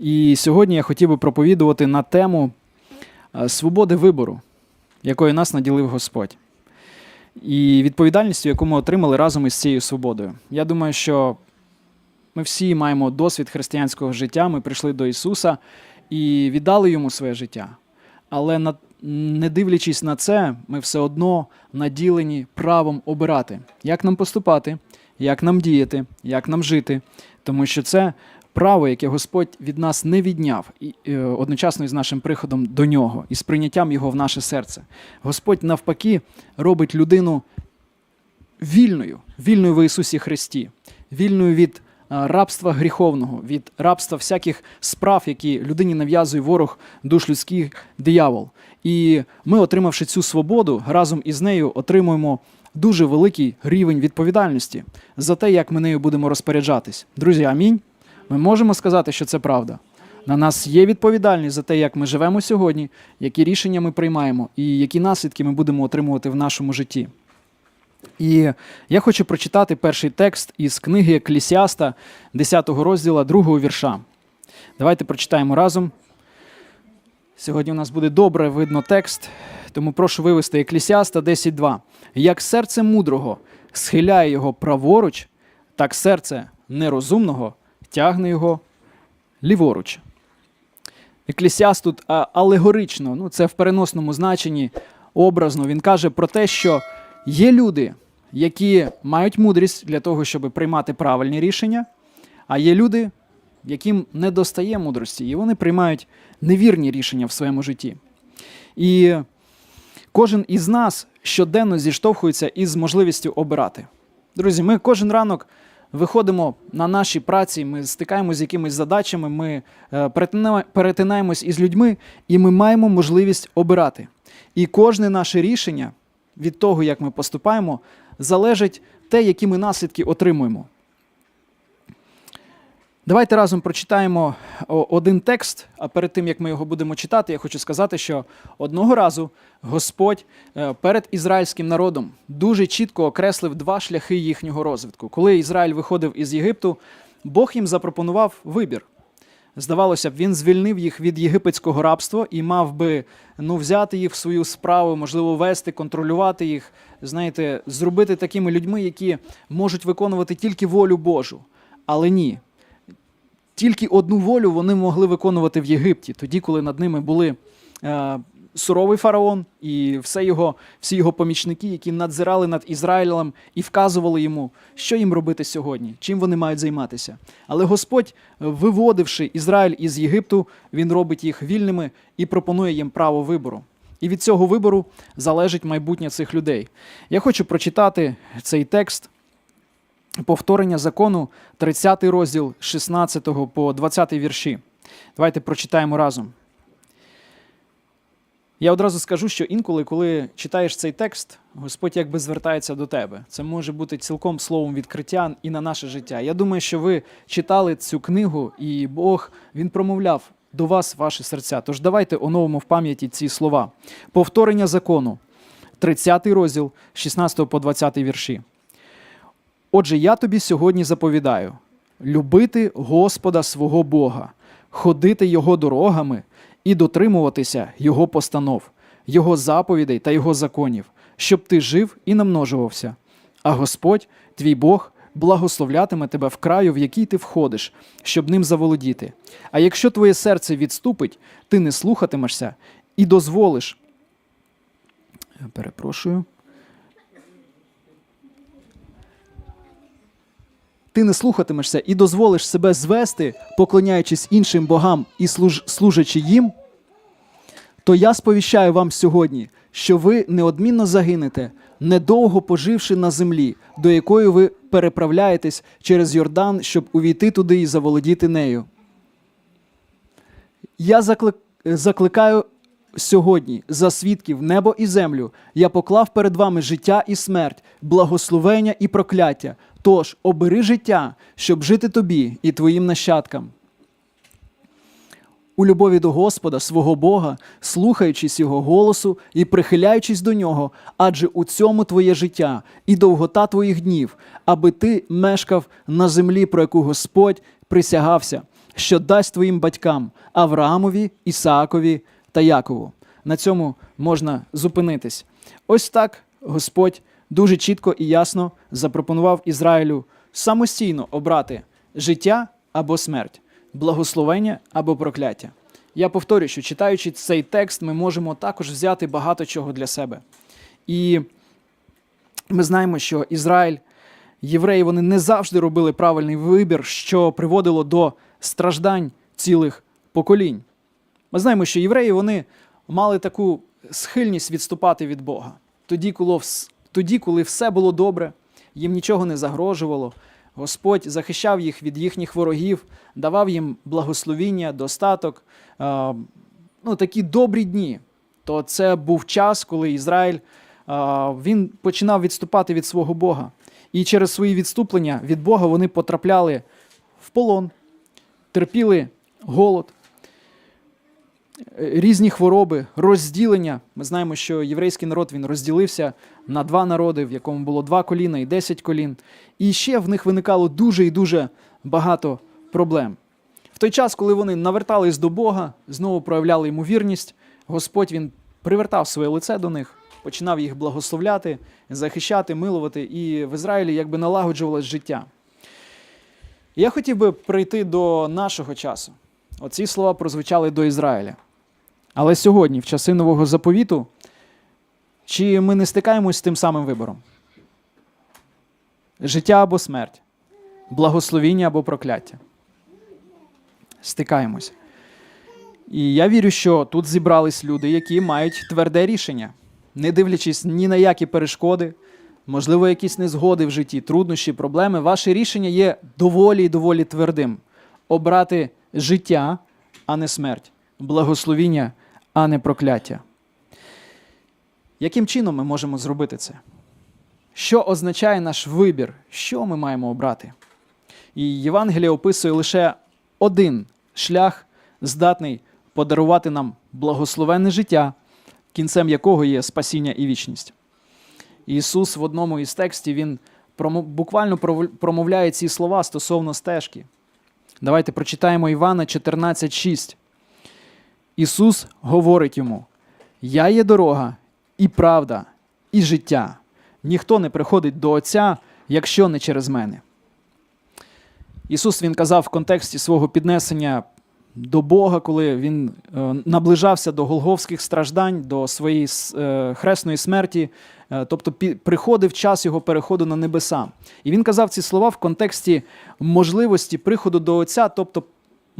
І сьогодні я хотів би проповідувати на тему е, свободи вибору, якою нас наділив Господь, і відповідальністю, яку ми отримали разом із цією свободою. Я думаю, що ми всі маємо досвід християнського життя, ми прийшли до Ісуса і віддали йому своє життя. Але не дивлячись на це, ми все одно наділені правом обирати, як нам поступати, як нам діяти, як нам жити, тому що це право, яке Господь від нас не відняв, і е, одночасно із нашим приходом до нього і з прийняттям його в наше серце. Господь навпаки робить людину вільною, вільною в Ісусі Христі, вільною від а, рабства гріховного, від рабства всяких справ, які людині нав'язує ворог душ людських диявол. І ми, отримавши цю свободу, разом із нею отримуємо дуже великий рівень відповідальності за те, як ми нею будемо розпоряджатись. Друзі, амінь. Ми можемо сказати, що це правда. На нас є відповідальність за те, як ми живемо сьогодні, які рішення ми приймаємо і які наслідки ми будемо отримувати в нашому житті. І я хочу прочитати перший текст із книги Еклісіаста, 10 розділу, 2 вірша. Давайте прочитаємо разом. Сьогодні у нас буде добре видно текст, тому прошу вивести Еклісіаста 10.2. Як серце мудрого схиляє його праворуч, так серце нерозумного тягне його ліворуч. Еклісіаст тут алегорично, ну це в переносному значенні образно. Він каже про те, що є люди, які мають мудрість для того, щоб приймати правильні рішення, а є люди, яким не достає мудрості, і вони приймають невірні рішення в своєму житті. І кожен із нас щоденно зіштовхується із можливістю обирати. Друзі, ми кожен ранок виходимо на наші праці, ми стикаємося з якимись задачами, ми е, перетинаємось із людьми, і ми маємо можливість обирати. І кожне наше рішення від того, як ми поступаємо, залежить те, які ми наслідки отримуємо. Давайте разом прочитаємо один текст, а перед тим як ми його будемо читати, я хочу сказати, що одного разу Господь е, перед ізраїльським народом дуже чітко окреслив два шляхи їхнього розвитку. Коли Ізраїль виходив із Єгипту, Бог їм запропонував вибір. Здавалося б, він звільнив їх від єгипетського рабства і мав би ну, взяти їх в свою справу, можливо, вести, контролювати їх, знаєте, зробити такими людьми, які можуть виконувати тільки волю Божу. Але ні, тільки одну волю вони могли виконувати в Єгипті, тоді, коли над ними були е, суровий фараон і все його, всі його помічники, які надзирали над Ізраїлем і вказували йому, що їм робити сьогодні, чим вони мають займатися. Але Господь, виводивши Ізраїль із Єгипту, він робить їх вільними і пропонує їм право вибору. І від цього вибору залежить майбутнє цих людей. Я хочу прочитати цей текст повторення закону, 30 розділ 16 по 20 вірші. Давайте прочитаємо разом. Я одразу скажу, що інколи, коли читаєш цей текст, Господь якби звертається до тебе. Це може бути цілком словом відкриття і на наше життя. Я думаю, що ви читали цю книгу, і Бог він промовляв до вас ваші серця. Тож давайте оновимо в пам'яті ці слова. Повторення закону, 30 розділ 16 по 20 вірші. Отже, я тобі сьогодні заповідаю: любити Господа свого Бога, ходити Його дорогами і дотримуватися Його постанов, Його заповідей та Його законів, щоб ти жив і намножувався. А Господь, твій Бог, благословлятиме тебе в краю, в який ти входиш, щоб ним заволодіти. А якщо твоє серце відступить, ти не слухатимешся і дозволиш. Перепрошую. Ти не слухатимешся і дозволиш себе звести, поклоняючись іншим богам і служ... служачи їм, то я сповіщаю вам сьогодні, що ви неодмінно загинете, недовго поживши на землі, до якої ви переправляєтесь через Йордан, щоб увійти туди і заволодіти нею. Я заклик... закликаю сьогодні за свідків небо і землю. Я поклав перед вами життя і смерть, благословення і прокляття. Тож обери життя, щоб жити тобі і твоїм нащадкам. У любові до Господа, свого Бога, слухаючись Його голосу і прихиляючись до нього, адже у цьому твоє життя і довгота твоїх днів, аби ти мешкав на землі, про яку Господь присягався, що дасть твоїм батькам Авраамові, Ісаакові та Якову. На цьому можна зупинитись. Ось так Господь дуже чітко і ясно запропонував Ізраїлю самостійно обрати життя або смерть, благословення або прокляття. Я повторюю, що читаючи цей текст, ми можемо також взяти багато чого для себе. І ми знаємо, що Ізраїль, євреї, вони не завжди робили правильний вибір, що приводило до страждань цілих поколінь. Ми знаємо, що євреї вони мали таку схильність відступати від Бога. Тоді, коли, тоді, коли все було добре, їм нічого не загрожувало. Господь захищав їх від їхніх ворогів, давав їм благословіння, достаток, ну, такі добрі дні. То це був час, коли Ізраїль він починав відступати від свого Бога. І через свої відступлення від Бога вони потрапляли в полон, терпіли голод, різні хвороби, розділення. Ми знаємо, що єврейський народ він розділився на два народи, в якому було два коліна і десять колін. І ще в них виникало дуже і дуже багато проблем. В той час, коли вони навертались до Бога, знову проявляли йому вірність, Господь він привертав своє лице до них, починав їх благословляти, захищати, милувати, і в Ізраїлі якби налагоджувалось життя. Я хотів би прийти до нашого часу. Оці слова прозвучали до Ізраїля. Але сьогодні, в часи нового заповіту, чи ми не стикаємось з тим самим вибором? Життя або смерть, благословіння або прокляття. Стикаємось. І я вірю, що тут зібрались люди, які мають тверде рішення, не дивлячись ні на які перешкоди, можливо, якісь незгоди в житті, труднощі, проблеми. Ваше рішення є доволі і доволі твердим: обрати життя, а не смерть, благословіння, а не прокляття. Яким чином ми можемо зробити це? Що означає наш вибір? Що ми маємо обрати? І Євангелія описує лише один шлях, здатний подарувати нам благословенне життя, кінцем якого є спасіння і вічність. Ісус в одному із текстів він буквально промовляє ці слова стосовно стежки. Давайте прочитаємо Івана 14:6. Ісус говорить йому: Я є дорога, і правда, і життя. Ніхто не приходить до Отця, якщо не через мене. Ісус він казав в контексті свого піднесення до Бога, коли він е, наближався до голговських страждань, до своєї е, хресної смерті, е, тобто приходив час його переходу на небеса. І він казав ці слова в контексті можливості приходу до Отця, тобто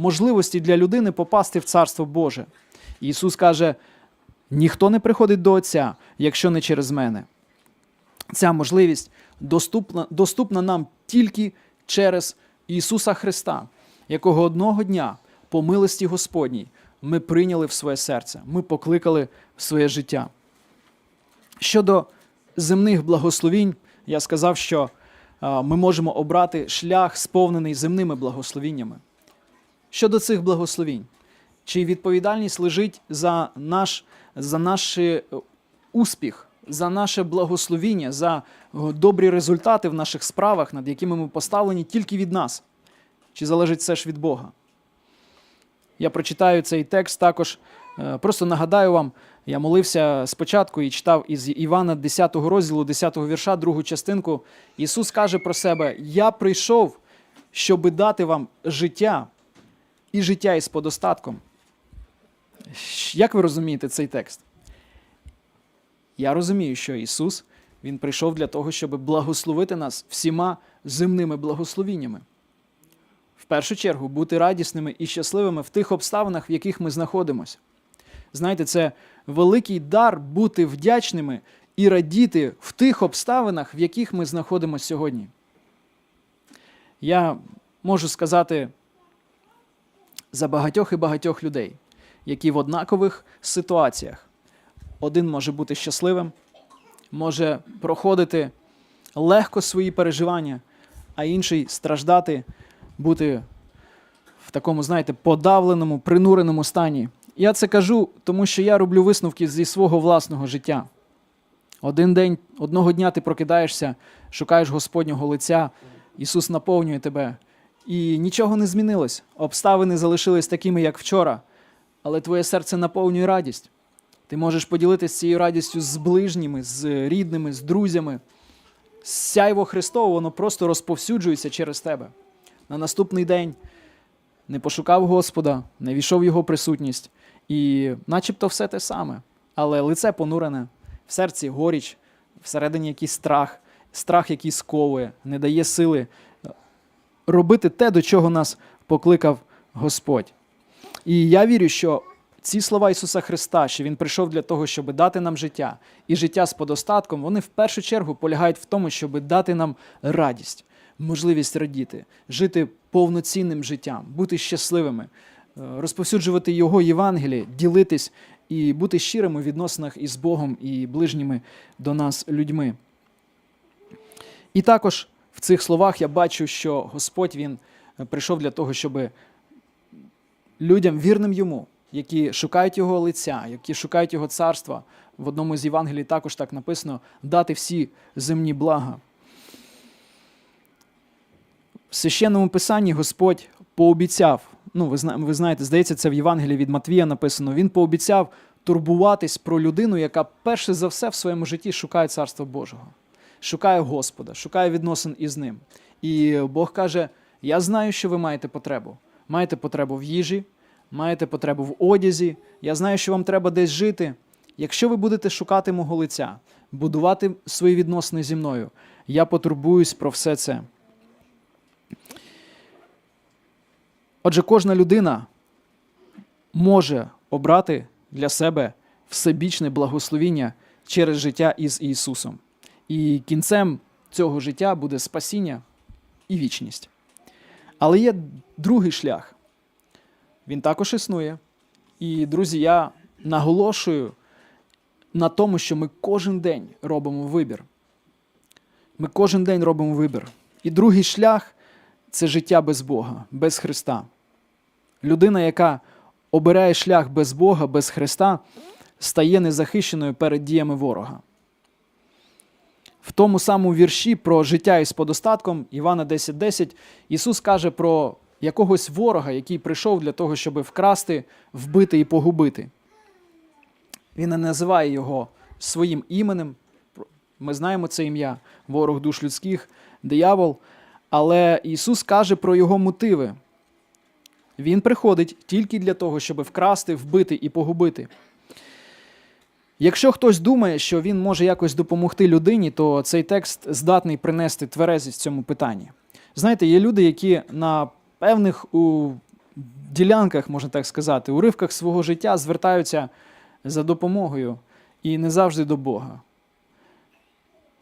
можливості для людини попасти в Царство Боже. Ісус каже: ніхто не приходить до Отця, якщо не через мене. Ця можливість доступна, доступна нам тільки через Ісуса Христа, якого одного дня, по милості Господній, ми прийняли в своє серце, ми покликали в своє життя. Щодо земних благословінь, я сказав, що ми можемо обрати шлях, сповнений земними благословіннями. Щодо цих благословінь, чи відповідальність лежить за наш, за наш е, успіх, за наше благословіння, за е, добрі результати в наших справах, над якими ми поставлені тільки від нас? Чи залежить все ж від Бога? Я прочитаю цей текст також. е, Просто нагадаю вам, я молився спочатку і читав із Івана 10 розділу, 10 вірша, другу частинку. Ісус каже про себе: Я прийшов, щоби дати вам життя і життя із подостатком. Як ви розумієте цей текст? Я розумію, що Ісус Він прийшов для того, щоб благословити нас всіма земними благословіннями. В першу чергу бути радісними і щасливими в тих обставинах, в яких ми знаходимося. Знаєте, це великий дар бути вдячними і радіти в тих обставинах, в яких ми знаходимося сьогодні. Я можу сказати за багатьох і багатьох людей, які в однакових ситуаціях один може бути щасливим, може проходити легко свої переживання, а інший страждати, бути в такому, знаєте, подавленому, принуреному стані. Я це кажу, тому що я роблю висновки зі свого власного життя. Один день, одного дня ти прокидаєшся, шукаєш Господнього лиця, Ісус наповнює тебе, і нічого не змінилось. Обставини залишились такими, як вчора, але твоє серце наповнює радість. Ти можеш поділитися цією радістю з ближніми, з рідними, з друзями. Сяйво Христове, воно просто розповсюджується через тебе. На наступний день не пошукав Господа, не війшов Його присутність, і начебто все те саме. Але лице понурене, в серці горіч, всередині якийсь страх, страх, який сковує, не дає сили робити те, до чого нас покликав Господь. І я вірю, що ці слова Ісуса Христа, що Він прийшов для того, щоб дати нам життя, і життя з подостатком, вони в першу чергу полягають в тому, щоб дати нам радість, можливість радіти, жити повноцінним життям, бути щасливими, е, розповсюджувати Його Євангеліє, ділитись і бути щирими у відносинах із Богом і ближніми до нас людьми. І також в цих словах я бачу, що Господь Він е, прийшов для того, щоб людям вірним йому, які шукають його лиця, які шукають його царства. В одному з Євангелій також так написано дати всі земні блага. В священному писанні Господь пообіцяв, ну, ви, ви знаєте, здається, це в Євангелії від Матвія написано. Він пообіцяв турбуватись про людину, яка перше за все в своєму житті шукає царства Божого, шукає Господа, шукає відносин із ним. І Бог каже: Я знаю, що ви маєте потребу. Маєте потребу в їжі, маєте потребу в одязі. Я знаю, що вам треба десь жити. Якщо ви будете шукати мого лиця, будувати свої відносини зі мною, я потурбуюсь про все це. Отже, кожна людина може обрати для себе всебічне благословіння через життя із Ісусом. І кінцем цього життя буде спасіння і вічність. Але є другий шлях. Він також існує. І, друзі, я наголошую на тому, що ми кожен день робимо вибір. Ми кожен день робимо вибір. І другий шлях це життя без Бога, без Христа. Людина, яка обирає шлях без Бога, без Христа, стає незахищеною перед діями ворога. В тому самому вірші про життя із подостатком Івана 10.10 Ісус каже про якогось ворога, який прийшов для того, щоб вкрасти, вбити і погубити. Він не називає його своїм іменем. Ми знаємо це ім'я, ворог душ людських, диявол. Але Ісус каже про його мотиви. Він приходить тільки для того, щоб вкрасти, вбити і погубити. Якщо хтось думає, що він може якось допомогти людині, то цей текст здатний принести тверезість в цьому питанні. Знаєте, є люди, які на певних у ділянках, можна так сказати, уривках свого життя звертаються за допомогою і не завжди до Бога.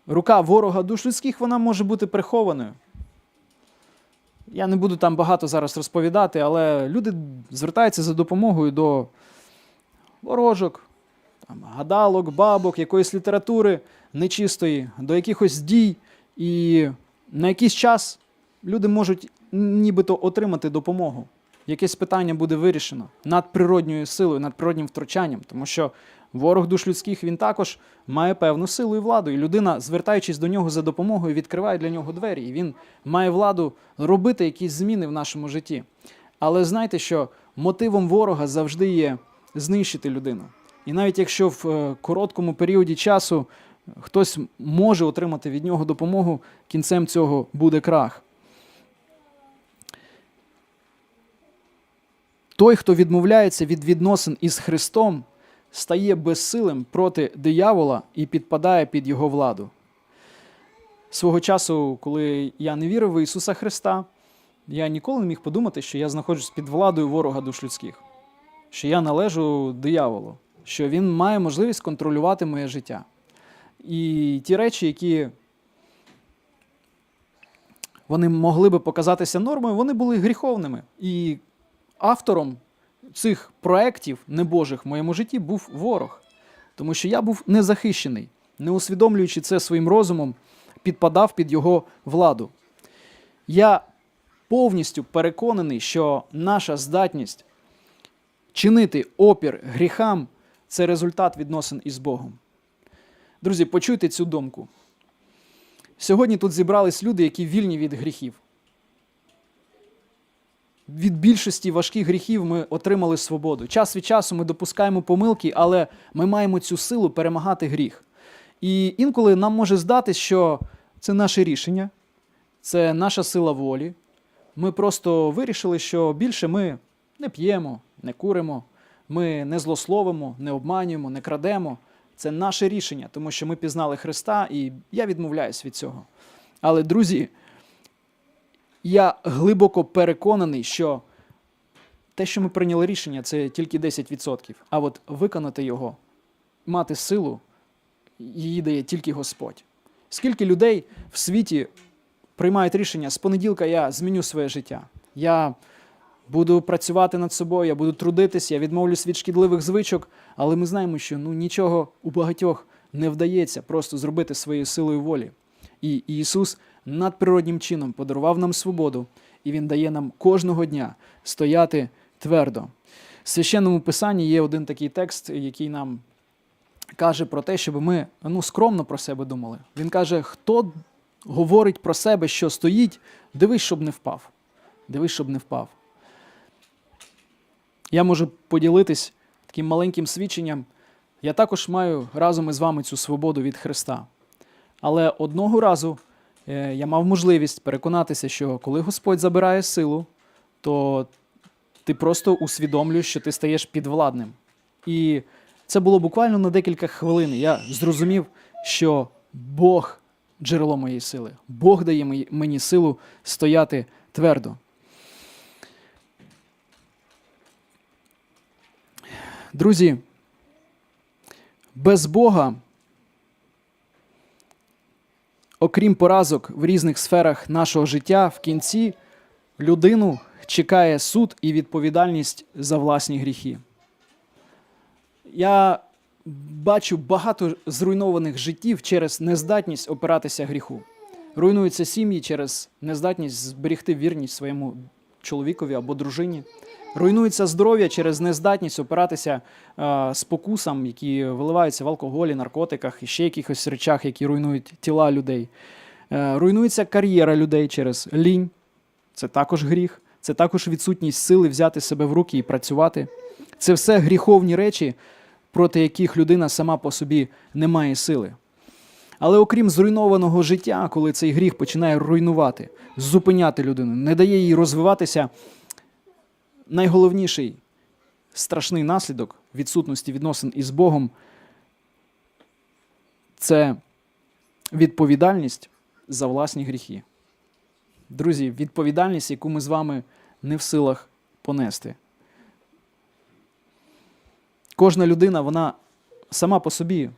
Рука ворога душ людських вона може бути прихованою. Я не буду там багато зараз розповідати, але люди звертаються за допомогою до ворожок, там, гадалок, бабок, якоїсь літератури нечистої, до якихось дій. І на якийсь час люди можуть нібито отримати допомогу. Якесь питання буде вирішено надприродньою силою, надприроднім втручанням, тому що ворог душ людських він також має певну силу і владу. І людина, звертаючись до нього за допомогою, відкриває для нього двері. І він має владу робити якісь зміни в нашому житті. Але знайте, що мотивом ворога завжди є знищити людину. І навіть якщо в е, короткому періоді часу хтось може отримати від нього допомогу, кінцем цього буде крах. Той, хто відмовляється від відносин із Христом, стає безсилим проти диявола і підпадає під його владу. Свого часу, коли я не вірив в Ісуса Христа, я ніколи не міг подумати, що я знаходжусь під владою ворога душ людських, що я належу дияволу, що він має можливість контролювати моє життя. І ті речі, які вони могли би показатися нормою, вони були гріховними. І автором цих проєктів небожих в моєму житті був ворог. Тому що я був незахищений, не усвідомлюючи це своїм розумом, підпадав під його владу. Я повністю переконаний, що наша здатність чинити опір гріхам це результат відносин із Богом. Друзі, почуйте цю думку. Сьогодні тут зібрались люди, які вільні від гріхів. від більшості важких гріхів ми отримали свободу. Час від часу ми допускаємо помилки, але ми маємо цю силу перемагати гріх. І інколи нам може здатись, що це наше рішення, це наша сила волі. Ми просто вирішили, що більше ми не п'ємо, не куримо, ми не злословимо, не обманюємо, не крадемо. Це наше рішення, тому що ми пізнали Христа, і я відмовляюсь від цього. Але, друзі, я глибоко переконаний, що те, що ми прийняли рішення, це тільки 10%. А от виконати його, мати силу, її дає тільки Господь. Скільки людей в світі приймають рішення, з понеділка я зміню своє життя. Я буду працювати над собою, я буду трудитися, я відмовлюсь від шкідливих звичок, але ми знаємо, що ну, нічого у багатьох не вдається просто зробити своєю силою волі. І Ісус надприроднім чином подарував нам свободу, і Він дає нам кожного дня стояти твердо. В священному писанні є один такий текст, який нам каже про те, щоб ми ну, скромно про себе думали. Він каже: хто говорить про себе, що стоїть, дивись, щоб не впав. Дивись, щоб не впав. Я можу поділитись таким маленьким свідченням. Я також маю разом із вами цю свободу від Христа. Але одного разу е, я мав можливість переконатися, що коли Господь забирає силу, то ти просто усвідомлюєш, що ти стаєш підвладним. І це було буквально на декілька хвилин. Я зрозумів, що Бог джерело моєї сили. Бог дає мені- мені силу стояти твердо. Друзі, без Бога, окрім поразок в різних сферах нашого життя, в кінці людину чекає суд і відповідальність за власні гріхи. Я бачу багато зруйнованих життів через нездатність опиратися гріху. Руйнуються сім'ї через нездатність зберегти вірність своєму чоловікові або дружині. Руйнується здоров'я через нездатність опиратися е, спокусам, які виливаються в алкоголі, наркотиках і ще якихось речах, які руйнують тіла людей. Е, руйнується кар'єра людей через лінь. Це також гріх, це також відсутність сили взяти себе в руки і працювати. Це все гріховні речі, проти яких людина сама по собі не має сили. Але окрім зруйнованого життя, коли цей гріх починає руйнувати, зупиняти людину, не дає їй розвиватися, найголовніший страшний наслідок відсутності відносин із Богом це відповідальність за власні гріхи. Друзі, відповідальність, яку ми з вами не в силах понести. Кожна людина, вона сама по собі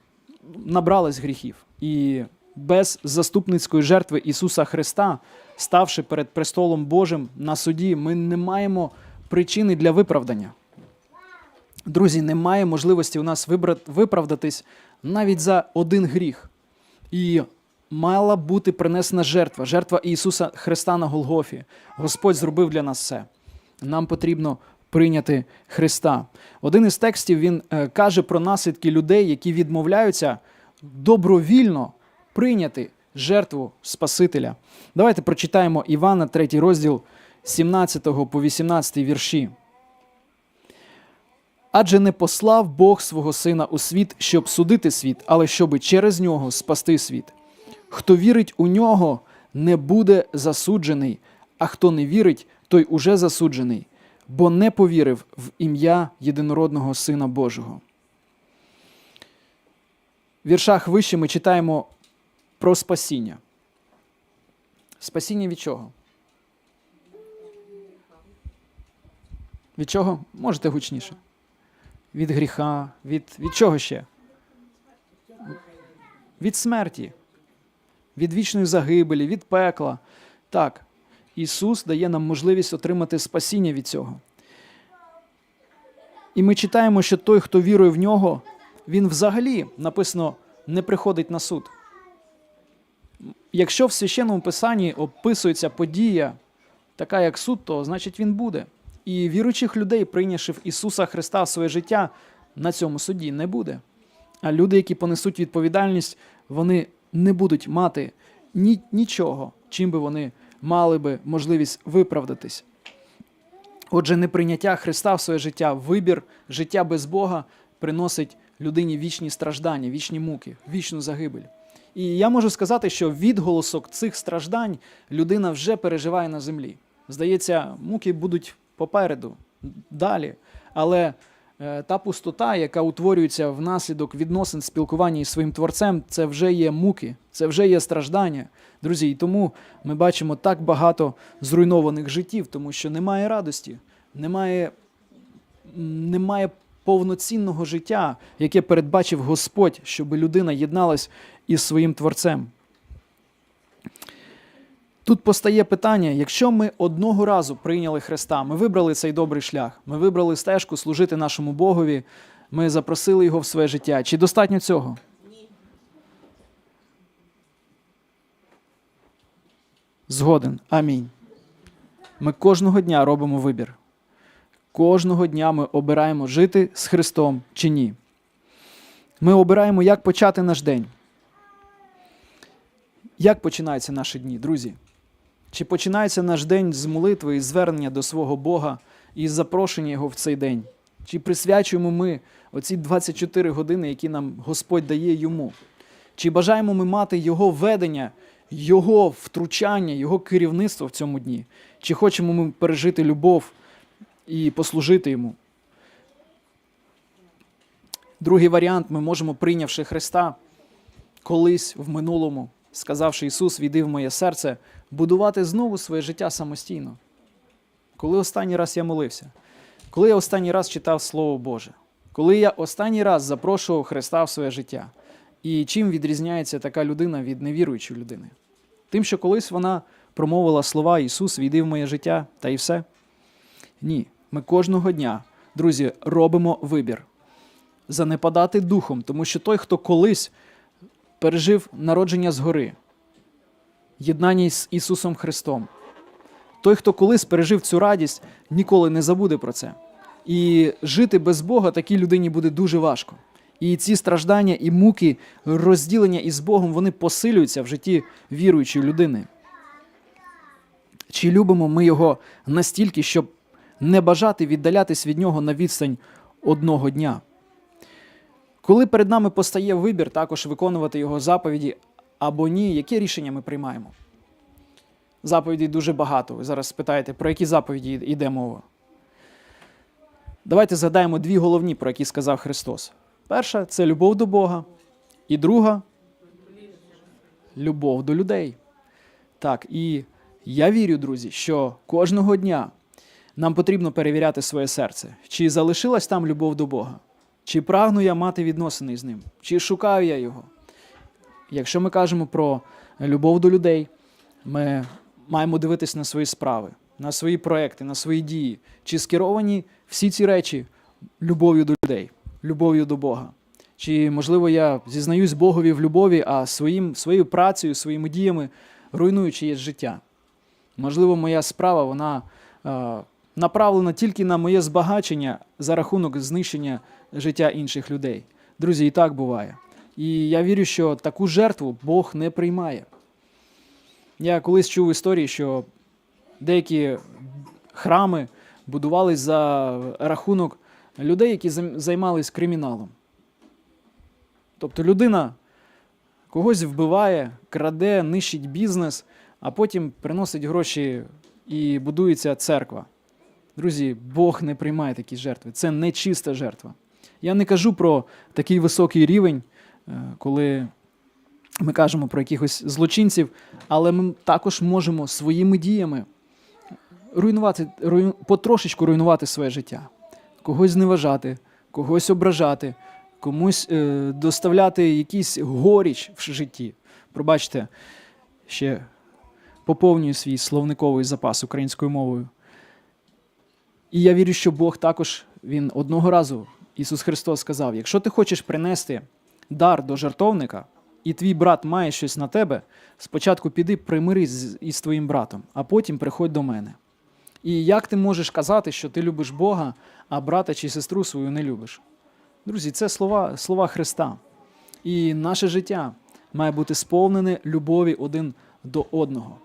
набралась гріхів. І без заступницької жертви Ісуса Христа, ставши перед престолом Божим на суді, ми не маємо причини для виправдання. Друзі, немає можливості у нас виправдатись навіть за один гріх. І мала бути принесена жертва, жертва Ісуса Христа на Голгофі. Господь зробив для нас все. Нам потрібно прийняти Христа. Один із текстів він е, каже про наслідки людей, які відмовляються добровільно прийняти жертву Спасителя. Давайте прочитаємо Івана, 3 розділ 17 по 18 вірші. Адже не послав Бог свого Сина у світ, щоб судити світ, але щоби через нього спасти світ. Хто вірить у нього, не буде засуджений, а хто не вірить, той уже засуджений, бо не повірив в ім'я єдинородного Сина Божого. В віршах вище ми читаємо про спасіння. Спасіння від чого? Від чого? Можете гучніше. Від гріха, від, від чого ще? Від смерті, від вічної загибелі, від пекла. Так, Ісус дає нам можливість отримати спасіння від цього. І ми читаємо, що той, хто вірує в нього, він взагалі написано не приходить на суд. Якщо в священному писанні описується подія, така як суд, то значить він буде. І віруючих людей, прийнявши Ісуса Христа в своє життя, на цьому суді не буде. А люди, які понесуть відповідальність, вони не будуть мати ні, нічого, чим би вони мали би можливість виправдатись. Отже, неприйняття Христа в своє життя, вибір життя без Бога приносить людині вічні страждання, вічні муки, вічну загибель. І я можу сказати, що відголосок цих страждань людина вже переживає на землі. Здається, муки будуть попереду, далі. Але е, та пустота, яка утворюється внаслідок відносин спілкування із своїм творцем, це вже є муки, це вже є страждання. Друзі, і тому ми бачимо так багато зруйнованих життів, тому що немає радості, немає, немає повноцінного життя, яке передбачив Господь, щоб людина єдналась із своїм творцем. Тут постає питання: якщо ми одного разу прийняли Христа, ми вибрали цей добрий шлях, ми вибрали стежку служити нашому Богові, ми запросили його в своє життя. Чи достатньо цього? Згоден. Амінь. Ми кожного дня робимо вибір. Кожного дня ми обираємо жити з Христом чи ні. Ми обираємо, як почати наш день. Як починаються наші дні, друзі? Чи починається наш день з молитви і звернення до свого Бога і запрошення Його в цей день? Чи присвячуємо ми оці 24 години, які нам Господь дає йому? Чи бажаємо ми мати Його ведення, Його втручання, Його керівництво в цьому дні? Чи хочемо ми пережити любов і послужити йому? Другий варіант ми можемо, прийнявши Христа колись в минулому, сказавши Ісус, війди в моє серце, будувати знову своє життя самостійно. Коли останній раз я молився, коли я останній раз читав Слово Боже, коли я останній раз запрошував Христа в своє життя. І чим відрізняється така людина від невіруючої людини? Тим, що колись вона промовила слова Ісус, війди в моє життя, та й все. Ні, ми кожного дня, друзі, робимо вибір занепадати духом, тому що той, хто колись пережив народження згори, єднання з Ісусом Христом, той, хто колись пережив цю радість, ніколи не забуде про це. І жити без Бога такій людині буде дуже важко. І ці страждання і муки, розділення із Богом, вони посилюються в житті віруючої людини. Чи любимо ми його настільки, щоб не бажати віддалятись від нього на відстань одного дня? Коли перед нами постає вибір також виконувати його заповіді або ні, яке рішення ми приймаємо? Заповідей дуже багато. Ви зараз спитаєте, про які заповіді йде мова? Давайте згадаємо дві головні, про які сказав Христос. Перша це любов до Бога, і друга любов до людей. Так, і я вірю, друзі, що кожного дня нам потрібно перевіряти своє серце, чи залишилась там любов до Бога, чи прагну я мати відносини з ним, чи шукаю я його. Якщо ми кажемо про любов до людей, ми маємо дивитися на свої справи, на свої проекти, на свої дії, чи скеровані всі ці речі любов'ю до людей, любов'ю до Бога. Чи, можливо, я зізнаюсь Богові в любові, а своїм, своєю працею, своїми діями руйную чиєсь життя. Можливо, моя справа вона е, направлена тільки на моє збагачення за рахунок знищення життя інших людей. Друзі, і так буває. І я вірю, що таку жертву Бог не приймає. Я колись чув історії, що деякі храми будувались за рахунок людей, які займ- займались криміналом. Тобто людина когось вбиває, краде, нищить бізнес, а потім приносить гроші і будується церква. Друзі, Бог не приймає такі жертви. Це не чиста жертва. Я не кажу про такий високий рівень, коли ми кажемо про якихось злочинців, але ми також можемо своїми діями руйнувати, руйну, потрошечку руйнувати своє життя, когось зневажати, когось ображати, комусь е, доставляти якийсь горіч в житті. Пробачте, ще поповнюю свій словниковий запас українською мовою. І я вірю, що Бог також він одного разу, Ісус Христос сказав: якщо ти хочеш принести дар до жертовника, і твій брат має щось на тебе, спочатку піди примирись із твоїм братом, а потім приходь до мене. І як ти можеш казати, що ти любиш Бога, а брата чи сестру свою не любиш? Друзі, це слова, слова Христа. І наше життя має бути сповнене любові один до одного.